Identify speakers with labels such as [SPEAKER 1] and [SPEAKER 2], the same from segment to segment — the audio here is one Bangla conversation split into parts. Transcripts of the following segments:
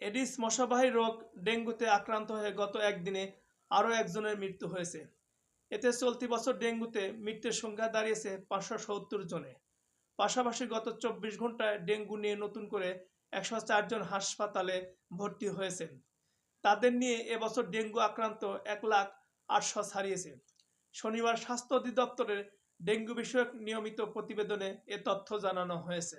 [SPEAKER 1] এডিস মশাবাহী রোগ ডেঙ্গুতে আক্রান্ত হয়ে গত একদিনে আরও একজনের মৃত্যু হয়েছে। এতে চলতি বছর ডেঙ্গুতে মৃত্যুর সংখ্যা দাঁড়িয়েছে পাঁচশো সত্তর জনে। পাশাপাশি গত চব্বিশ ঘন্টায় ডেঙ্গু নিয়ে নতুন করে একশো চারজন হাসপাতালে ভর্তি হয়েছেন। তাদের নিয়ে এবছর ডেঙ্গু আক্রান্ত এক লাখ আটশো ছাড়িয়েছে। শনিবার স্বাস্থ্য অধিদপ্তরের ডেঙ্গু বিষয়ক নিয়মিত প্রতিবেদনে এ তথ্য জানানো হয়েছে।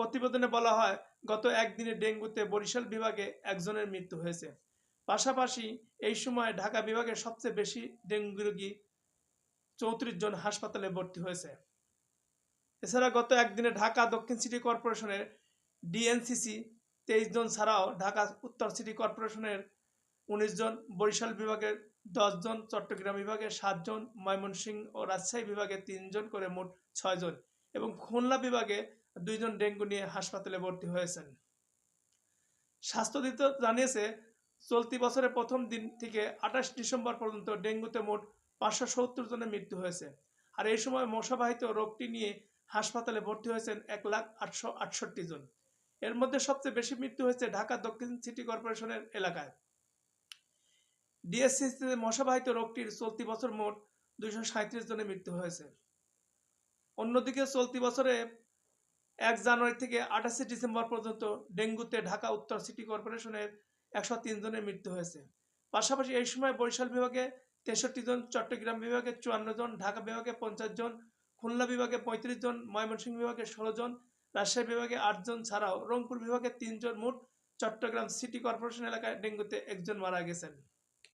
[SPEAKER 1] প্রতিবেদনে বলা হয়, গত একদিনে ডেঙ্গুতে বরিশাল বিভাগে একজনের মৃত্যু হয়েছে। পাশাপাশি এই সময় ঢাকা বিভাগের সবচেয়ে বেশি ডেঙ্গু রোগী চৌত্রিশ জন হাসপাতালে ভর্তি হয়েছে। এছাড়া গত একদিনে ঢাকা দক্ষিণ সিটি কর্পোরেশনের ডিএনসিসি তেইশ জন ছাড়াও ঢাকা উত্তর সিটি কর্পোরেশনের উনিশ জন, বরিশাল বিভাগের জন, চট্টগ্রাম বিভাগের সাতজন ময়মনসিংহ ও রাজশাহী বিভাগে তিনজন করে মোট ছয়জন এবং খুলনা বিভাগে দুইজন ডেঙ্গু নিয়ে হাসপাতালে ভর্তি হয়েছেন। স্বাস্থ্য অধিদপ্তর জানিয়েছে, চলতি বছরের প্রথম দিন থেকে আঠাশ ডিসেম্বর পর্যন্ত ডেঙ্গুতে মোট পাঁচশো সত্তর জনের মৃত্যু হয়েছে। আর এই সময় মশাবাহিত রোগটি নিয়ে হাসপাতালে ভর্তি হয়েছেন এক লাখ আটশো আটষট্টি জন। এর মধ্যে সবচেয়ে বেশি মৃত্যু হয়েছে ঢাকা দক্ষিণ সিটি কর্পোরেশনের এলাকায়। ডিএসসিতে মশাবাহিত রোগটির চলতি বছর মোট দুইশো সাঁত্রিশ জনের মৃত্যু হয়েছে। অন্যদিকে চলতি বছরে এক জানুয়ারি থেকে আঠাশে ডিসেম্বর পর্যন্ত ডেঙ্গুতে ঢাকা উত্তর সিটি কর্পোরেশনের একশো তিন জনের মৃত্যু হয়েছে। পাশাপাশি এই সময় বরিশাল বিভাগে তেষট্টি জন, চট্টগ্রাম বিভাগে চুয়ান্ন জন, ঢাকা বিভাগে পঞ্চাশ জন, খুলনা বিভাগে পঁয়ত্রিশ জন, ময়মনসিংহ বিভাগে ষোলো জন, রাজশাহী বিভাগে আটজন ছাড়াও রংপুর বিভাগে তিনজন মোট, চট্টগ্রাম সিটি কর্পোরেশন এলাকায় ডেঙ্গুতে একজন মারা গেছেন।